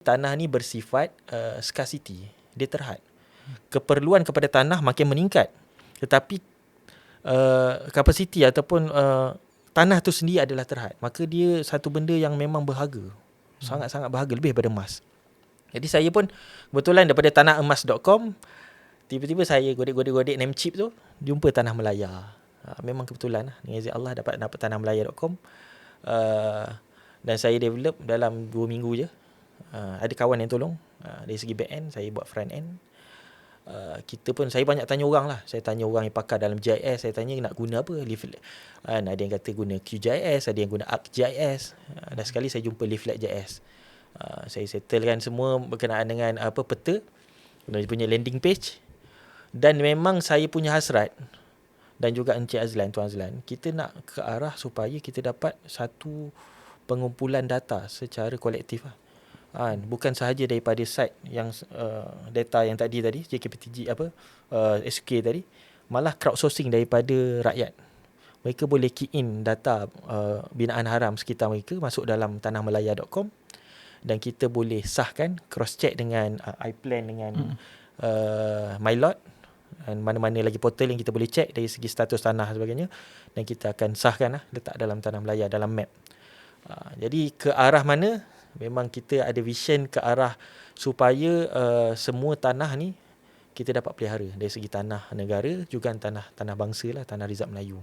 tanah ni bersifat uh, scarcity. Dia terhad. Keperluan kepada tanah makin meningkat. Tetapi uh, kapasiti ataupun uh, tanah tu sendiri adalah terhad. Maka dia satu benda yang memang berharga. Hmm. sangat-sangat berharga. Lebih daripada emas. Jadi saya pun kebetulan daripada tanahemas.com tiba-tiba saya godek-godek-godek name chip tu jumpa tanah Melaya. Uh, memang kebetulan lah. Dengan izin Allah dapat dapat tanahmelaya.com uh, dan saya develop dalam 2 minggu je uh, ada kawan yang tolong. Uh, dari segi back end saya buat front end. Uh, kita pun saya banyak tanya orang lah. Saya tanya orang yang pakar dalam GIS saya tanya nak guna apa leaflet. Uh, ada yang kata guna QGIS ada yang guna ArcGIS uh, dan sekali saya jumpa leaflet.js uh, saya settlekan semua berkenaan dengan apa peta. Dan punya landing page. Dan memang saya punya hasrat dan juga Encik Azlan Tuan Azlan kita nak ke arah supaya kita dapat satu pengumpulan data secara kolektif lah ha, bukan sahaja daripada site yang uh, data yang tadi tadi JKPTG apa uh, SK tadi malah crowdsourcing daripada rakyat mereka boleh key in data uh, binaan haram sekitar mereka masuk dalam tanahmelaya.com dan kita boleh sahkan cross check dengan uh, iPlan dengan hmm. uh, MyLot dan mana-mana lagi portal yang kita boleh check dari segi status tanah sebagainya dan kita akan sahkan lah, letak dalam tanah Melaya dalam map. Uh, jadi ke arah mana memang kita ada vision ke arah supaya uh, semua tanah ni kita dapat pelihara dari segi tanah negara juga tanah tanah bangsa lah tanah rizab Melayu.